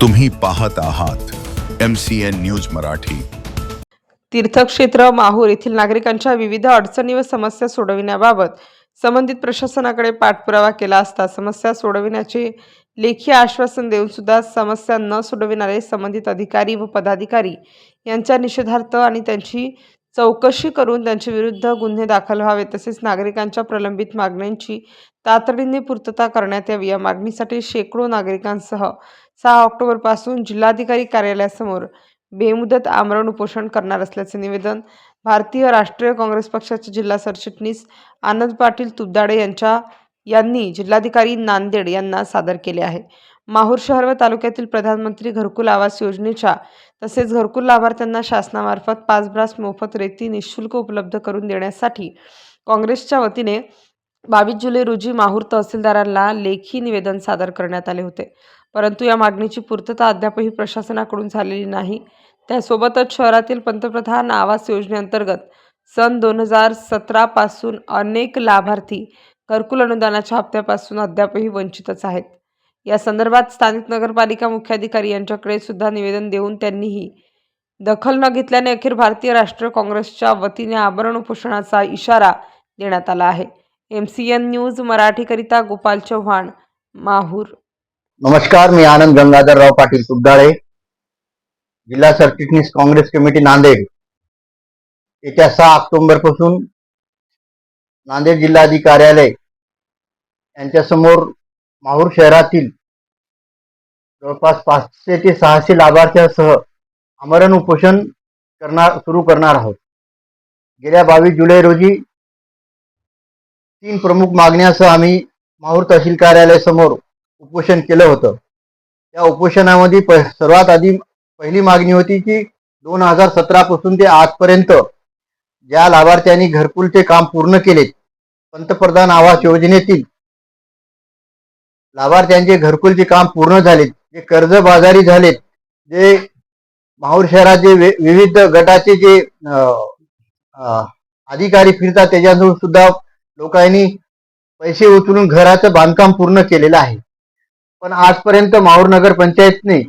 तुम्ही पाहत आहात M C N news Marathi. तीर्थक्षेत्र माहूर येथील नागरिकांच्या विविध अडचणी व समस्या सोडविण्याबाबत संबंधित प्रशासनाकडे पाठपुरावा केला असता समस्या सोडविण्याचे लेखी आश्वासन देऊन सुद्धा समस्या न सोडविणारे संबंधित अधिकारी व पदाधिकारी यांच्या निषेधार्थ आणि त्यांची चौकशी करून त्यांच्या विरुद्ध गुन्हे दाखल व्हावे तसेच नागरिकांच्या प्रलंबित मागण्यांची तातडीने पूर्तता करण्यात यावी. या मागणीसाठी शेकडो नागरिकांसह सहा ऑक्टोबरपासून जिल्हाधिकारी कार्यालयासमोर बेमुदत आमरण उपोषण करणार असल्याचे निवेदन भारतीय राष्ट्रीय काँग्रेस पक्षाचे जिल्हा सरचिटणीस आनंद पाटील तुबदाडे यांच्या यांनी जिल्हाधिकारी नांदेड यांना सादर केले आहे. माहूर शहर व तालुक्यातील प्रधानमंत्री घरकुल आवास योजनेच्या तसेच घरकुल लाभार्थ्यांना शासनामार्फत पाच ब्रास मोफत रेती निशुल्क उपलब्ध करून देण्यासाठी काँग्रेसच्या वतीने बावीस जुलै रोजी माहूर तहसीलदारांना लेखी निवेदन सादर करण्यात आले होते. परंतु या मागणीची पूर्तता अद्यापही प्रशासनाकडून झालेली नाही. त्यासोबतच शहरातील पंतप्रधान आवास योजनेअंतर्गत सन दोन हजार सतरापासून अनेक लाभार्थी घरकुल अनुदानाच्या हप्त्यापासून अद्यापही वंचितच आहेत. या संदर्भात स्थानिक नगरपालिका मुख्याधिकारी यांच्याकडे सुद्धा निवेदन देऊन त्यांनीही दखल न घेतल्याने अखेर भारतीय राष्ट्रीय काँग्रेसच्या वतीने आभरण उपोषणाचा इशारा देण्यात आला आहे. एम सी एन न्यूज मराठीकरिता गोपाल चव्हाण माहूर. नमस्कार मी आनंद गंगाधरराव पाटील सुद्धाळे जिल्हा सरचिटणीस काँग्रेस कमिटी नांदेड. येत्या सहा ऑक्टोबरपासून नांदेड जिल्हाधिकारी कार्यालय यांच्यासमोर माहूर शहरातील जवळपास पाचशे ते सहाशे लाभार्थ्यांसह आमरण उपोषण करणार सुरू करणार आहोत. गेल्या बावीस जुलै रोजी तीन प्रमुख मागण्यासह आम्ही माहूर तहसील कार्यालयासमोर उपोषण केलं होतं. त्या उपोषणामध्ये प सर्वात आधी पहिली मागणी होती की दोन हजार सतरा पासून ते आजपर्यंत ज्या लाभार्थ्यांनी घरकुलचे काम पूर्ण केले पंतप्रधान आवास योजनेतील लाभार्थ्यांचे घरकुलचे काम पूर्ण झालेत जे कर्जबाजारी झालेत जे माहूर शहराचे वे- विविध गटाचे जे अधिकारी फिरतात त्याच्यातून सुद्धा लोकांनी पैसे उचलून घराचं बांधकाम पूर्ण केलेलं आहे. पण आजपर्यंत माहूर नगर पंचायतने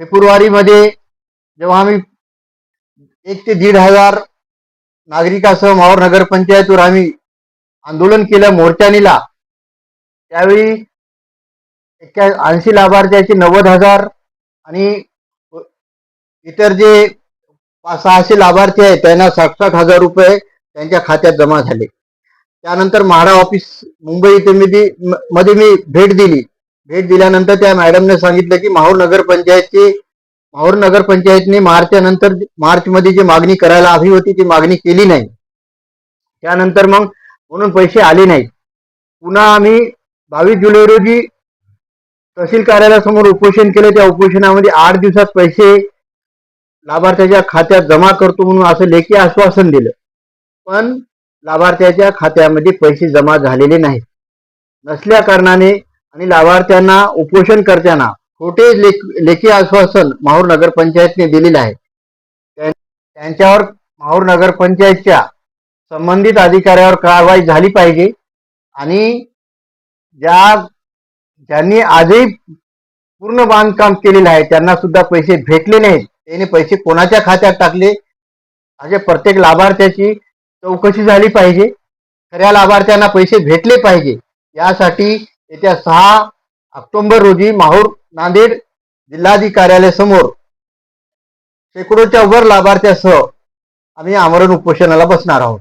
फेब्रुवारीमध्ये जेव्हा आम्ही एक ते दीड हजार नागरिकासह माहूर नगर पंचायतवर आम्ही आंदोलन केलं मोर्चा नेला त्यावेळी एक्या ऐंशी लाभार्थ्याचे नव्वद हजार आणि इतर जे पाच सहाशे लाभार्थी आहेत त्यांना साठ साठ हजार रुपये त्यांच्या खात्यात जमा झाले. त्यानंतर म्हाडा ऑफिस मुंबई इथे मी ती- म- मध्ये मी भेट दिली. भेट दिल्यानंतर त्या मॅडमने सांगितलं की माहूर नगर पंचायतची माहूर नगर पंचायतने मार्चच्या नंतर मार्च मध्ये जी मागणी करायला हवी होती ती मागणी केली नाही. त्यानंतर मग म्हणून पैसे आले नाही पुन्हा आम्ही बावीस जुलै रोजी तहसील कार्यालयासमोर उपोषण केलं. त्या उपोषणामध्ये आठ दिवसात पैसे लाभार्थ्याच्या खात्यात जमा करतो म्हणून असं लेखी आश्वासन दिलं. पण लाभार्थ्याच्या खात्यामध्ये पैसे जमा झालेले नाहीत. नसल्या कारणाने आणि लाभार्थ्यांना उपोषण करताना खोटे लेख लेखी आश्वासन माहूर नगरपंचायतने दिलेले आहे. त्यांच्यावर माहूर नगरपंचायतच्या संबंधित अधिकाऱ्यावर कारवाई झाली पाहिजे आणि ज्या ज्यांनी आजही पूर्ण बांधकाम केलेलं आहे त्यांना सुद्धा पैसे भेटले नाहीत. त्याने पैसे कोणाच्या खात्यात टाकले? अशा प्रत्येक लाभार्थ्याची चौकशी झाली पाहिजे. खऱ्या लाभार्थ्यांना पैसे भेटले पाहिजे. यासाठी येत्या सहा ऑक्टोबर रोजी माहूर नांदेड जिल्हाधिकारी कार्यालयासमोर शेकडोच्या वर लाभार्थ्यासह आम्ही आमरण उपोषणाला बसणार आहोत.